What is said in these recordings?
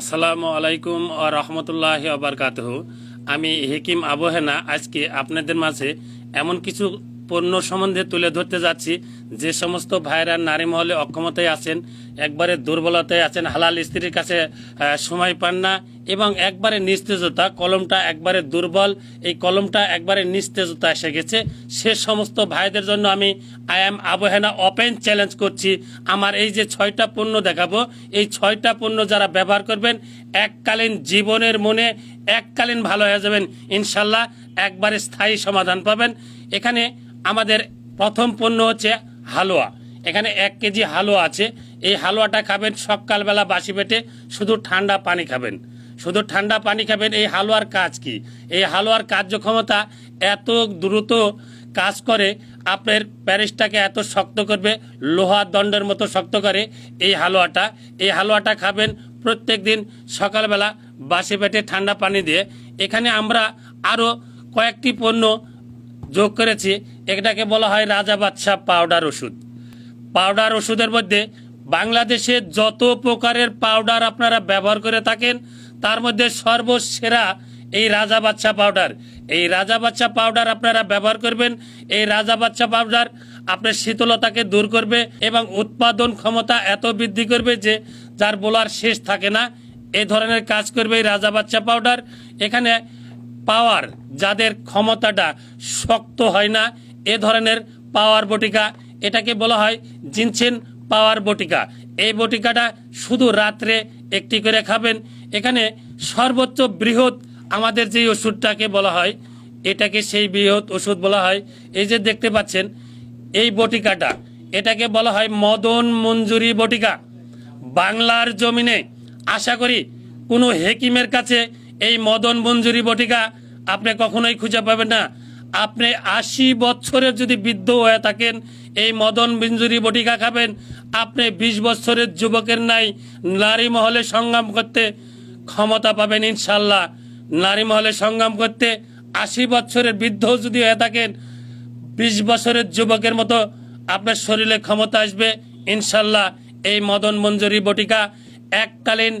আসসালামু আলাইকুম ও রহমতুল্লাহ আবরকাতহ আমি হেকিম আবহেনা আজকে আপনাদের মাঝে এমন কিছু পণ্য সম্বন্ধে তুলে ধরতে যাচ্ছি, যে সমস্ত ভাইরা নারী মহলে অক্ষমতায় আছেন, একবারে দুর্বলতায় আছেন, হালাল স্ত্রীর কাছে সময় পান না এবং একবারে নিস্তেজতা, কলমটা একবারে দুর্বল, এই কলমটা একবারে নিস্তেজতা এসে গেছে। সে সমস্ত ভাইদের জন্য আমি আই এম আবহেনা ওপেন চ্যালেঞ্জ করছি। আমার এই যে ছয়টা পণ্য দেখাবো, এই ছয়টা পণ্য যারা ব্যবহার করবেন, এককালীন জীবনের মনে এককালীন ভালো হয়ে যাবেন। ইনশাল্লাহ একবারে স্থায়ী সমাধান পাবেন। এখানে আমাদের প্রথম পণ্য হচ্ছে হালুয়া। এখানে এক কেজি হালুয়া আছে। এই হালুয়াটা খাবেন সকালবেলা বাসি পেটে, শুধু ঠান্ডা পানি খাবেন। শুধু ঠান্ডা পানি খাবেন, এই হালুয়ার কাজ কি? এই হালুয়ার কার্যক্ষমতা এত দ্রুত কাজ করে, আপনার প্যারিসটাকে এত শক্ত করবে লোহার দণ্ডের মতো শক্ত করে এই হালুয়াটা। এই হালুয়াটা খাবেন প্রত্যেক দিন সকালবেলা বাসি পেটে ঠান্ডা পানি দিয়ে। এখানে আমরা আরও কয়েকটি পণ্য যোগ করেছি এটাকে বলা হয় রাজা বাদশাহ পাউডার ওষুধ। পাউডার ওষুধের মধ্যে বাংলাদেশে যত প্রকারের পাউডার আপনারা ব্যবহার করে থাকেন, তার মধ্যে সর্বসেরা এই রাজা বাচ্চা পাউডার এই রাজা বাচ্চা পাউডার আপনারা ব্যবহার করবেন, এই রাজা বাচ্চা পাউডার আপনার শীতলতাকে দূর করবে এবং উৎপাদন ক্ষমতা এত বৃদ্ধি করবে যে যার বলার শেষ থাকে না। এ ধরনের কাজ করবে এই রাজা বাচ্চা পাউডার এখানে পাওয়ার যাদের ক্ষমতাটা শক্ত হয় না, এ ধরনের পাওয়ার বটিকা, এটাকে বলা হয় জিনছেন পাওয়ার বটিকা। এই বটিকাটা শুধু রাত্রে একটি করে খাবেন। এখানে সর্বোচ্চ বৃহৎ আমাদের যে ওষুধটাকে বলা হয়, এটাকে সেই বৃহৎ ওষুধ বলা হয়। এই যে দেখতে পাচ্ছেন, এই বটিকাটা, এটাকে বলা হয় মদন মঞ্জুরি বটিকা। বাংলার জমিনে আশা করি কোনো হেকিমের কাছে এই মদন মঞ্জুরি বটিকা আপনি কখনোই খুঁজে পাবেন না। আপনি আশি বছরের যদি বৃদ্ধ হয়ে থাকেন এই মদন মঞ্জুরি বটিকা খাবেন। আপনি বিশ বছরের যুবকের নাই নারী মহলে সংগ্রাম করতে ক্ষমতা পাবেন ইনশাল্লাহ। নারী মহলে সংগ্রাম করতে আশি বছরের বৃদ্ধ যদি হয়ে থাকেন, বিশ বছরের যুবকের মতো আপনার শরীরে ক্ষমতা আসবে ইনশাল্লাহ। এই মদন মঞ্জুরি বটিকা এককালীন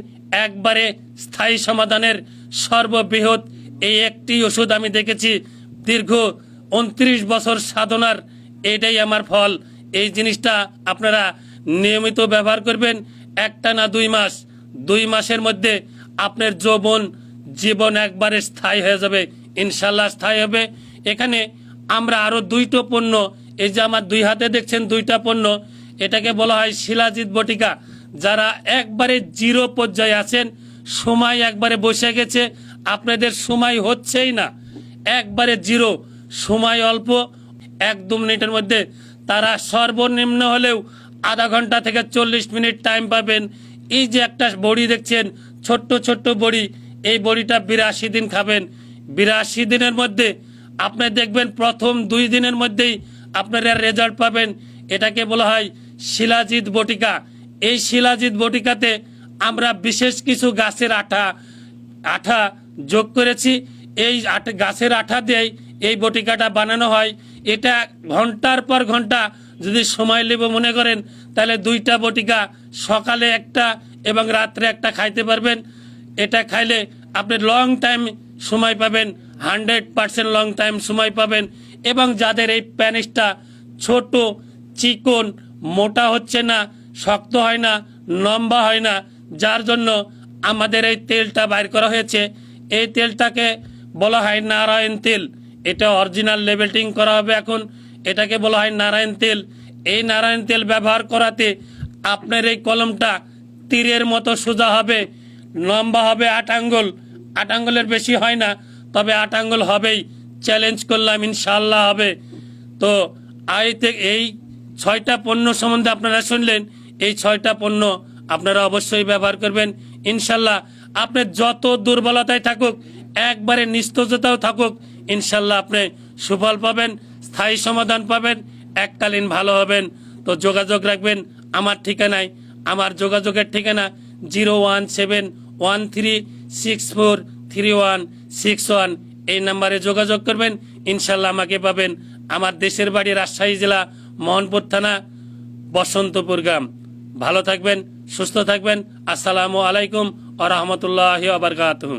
একবারে স্থায়ী সমাধানের সর্ববৃহৎ এই একটি ওষুধ আমি দেখেছি। দীর্ঘ উনত্রিশ বছর সাধনার এটাই আমার ফল। এই জিনিসটা আপনারা নিয়মিত ব্যবহার করবেন একটা না দুই মাস। দুই মাসের মধ্যে আপনার যৌবন, জীবন একবারে স্থায়ী হয়ে যাবে। ইনশাল্লাহ স্থায়ী হবে। এখানে আমরা আরও দুইটো পণ্য, এই যে আমার দুই হাতে দেখছেন দুইটা পণ্য, এটাকে বলা হয় শিলাজিৎ বটিকা। যারা একবারে জিরো পর্যায়ে আছেন, সময় একবারে বসে গেছে, আপনাদের সময় হচ্ছেই না। একবারে জিরো, সময় অল্প। এক দু মিনিটের মধ্যে তারা সর্বনিম্ন হলেও আধা ঘণ্টা থেকে চল্লিশ মিনিট টাইম পাবেন। এই যে একটা বড়ি দেখছেন, ছোট্ট ছোট্ট বড়ি, এই বড়িটা বিরাশি দিন খাবেন। বিরাশি দিনের মধ্যে আপনি দেখবেন প্রথম দুই দিনের মধ্যেই আপনারা রেজাল্ট পাবেন। এটাকে বলা হয় শিলাজিৎ বটিকা। এই শিলাজিৎ বটিকাতে আমরা বিশেষ কিছু গাছের আঠা আঠা যোগ করেছি। এই গাছের আঠা দিয়েই এই বটিকাটা বানানো হয়। এটা ঘণ্টার পর ঘণ্টা যদি সময় নেব মনে করেন, তাহলে দুইটা বটিকা সকালে একটা এবং রাত্রে একটা খাইতে পারবেন। এটা খাইলে আপনি লং টাইম সময় পাবেন হান্ড্রেড পার্সেন্ট লং টাইম সময় পাবেন এবং যাদের এই প্যানিসটা ছোট, চিকন, মোটা হচ্ছে না, শক্ত হয় না, লম্বা হয় না, যার জন্য আমাদের এই তেলটা বাইর করা হয়েছে। এই তেলটাকে বলা হয় নারায়ণ তেল। এটা অরিজিনাল লেবেলিং করা হবে এখন। এটাকে বলা হয় নারায়ণ তেল। এই নারায়ণ তেল ব্যবহার করাতে আপনার এই কলমটা তীরের মতো সোজা হবে, লম্বা হবে আট আঙ্গুল। আট আঙ্গুলের বেশি হয় না, তবে আট আঙ্গুল হবেই। চ্যালেঞ্জ করলাম ইনশাল্লাহ হবে। তো আইতে এই ছয়টা পণ্য সম্বন্ধে আপনারা শুনলেন, এই ছয়টা পণ্য আপনারা অবশ্যই ব্যবহার করবেন ইনশাল্লাহ আপনার যত দুর্বলতায় থাকুক, একবারে নিস্তজতাও থাকুক ইনশাল্লাহ আপনি সুফল পাবেন, স্থায়ী সমাধান পাবেন, এককালীন ভালো হবেন। তো যোগাযোগ রাখবেন আমার ঠিকানায়। আমার যোগাযোগের ঠিকানা zero one seven one three six four three one six one. এই নাম্বারে যোগাযোগ করবেন, ইনশাল্লাহ আমাকে পাবেন আমার দেশের বাড়ি রাজশাহী জেলা, মোহনপুর থানা, বসন্তপুর গ্রাম। ভালো থাকবেন, সুস্থ থাকবেন। আসসালামু আলাইকুম আ রহমতুল্লাহি আবরকাতহ